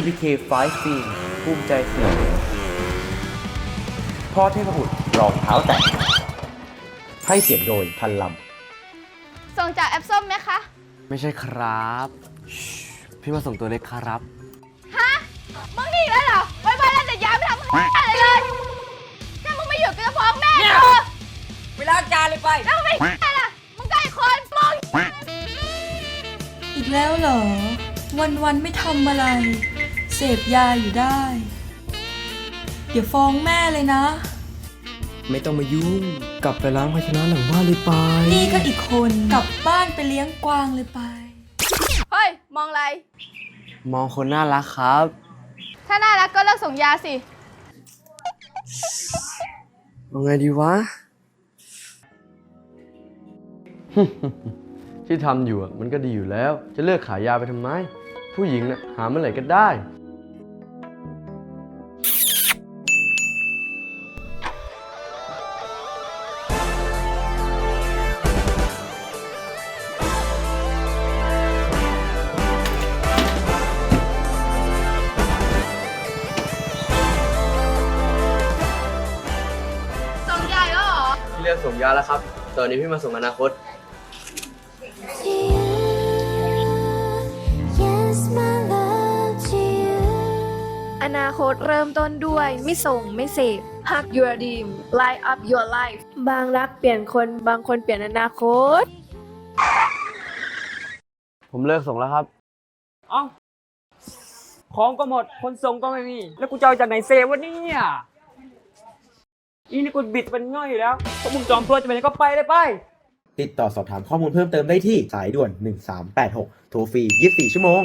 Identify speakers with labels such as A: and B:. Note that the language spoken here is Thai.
A: TPK 5 Film ภูมิใจเสนอพ่อเทพบุตรรองเท้าแตะให้เสียงโดยพันล
B: ส่งจากแอปส้มไหมคะ
C: ไม่ใช่ครับชิพี่มาส่งตัวเล็กครับ
B: ฮะ มึงหนีแล้วเหรอไว้บ้านแล้วแต่ย้ายไม่ทำอะไรเลย ถ้ามึงไม่หยุดก็จะฟ้องแม่เธอ
D: ไปล้างจานเลยไป
B: แล้วมึงไม่อะไรล่ะ มึงใกล้คนมึง
E: อีกแล้วเหรอ วันวันๆไม่ทำอะไร เสพยาอยู่ได้ เดี๋ยวฟ้องแม่เลยนะ
C: ไม่ต้องมายุ่ง กลับไปล้างภาชนะหลังบ้านเลยไป
E: นี่ก็อีกคนกลับบ้านไปเลี้ยงกวางเลยไป
B: เฮ้ย มองอะไร
C: มองคนน่ารักครับ
B: ถ้าน่ารักก็เลิกส่งยาสิ
C: เอาไงดีวะ ที่ทำอยู่อะมันก็ดีอยู่แล้ว จะเลิกขายยาไปทำไม ผู้หญิงน่ะหาเมื่อไหร่ก็ได้ พี่เลือกส่งยาแล้วครับ ตอนนี้พี่มาส่งอนาคต
F: Yes, my love to you.
G: อนาคตเริ่มต้นด้วย ไม่ส่งไม่เสพ Hug your dream light up your life บางรักเปลี่ยนคนบางคนเปลี่ยนอนาคต
C: ผมเลิกส่งแล้วครับ
D: เอ้าของก็หมด คนส่งก็ไม่มี แล้วกูจะเอาจากไหนเซฟวะเนี่ย อีนี่กูบิดมันง่อยอยู่แล้วพวกมึงจอมตัวจะไปไหนก็ไปเลยไป
A: ติดต่อสอบถามข้อมูลเพิ่มเติมได้ที่สายด่วน 1386 โทรฟรี 24 ชั่วโมง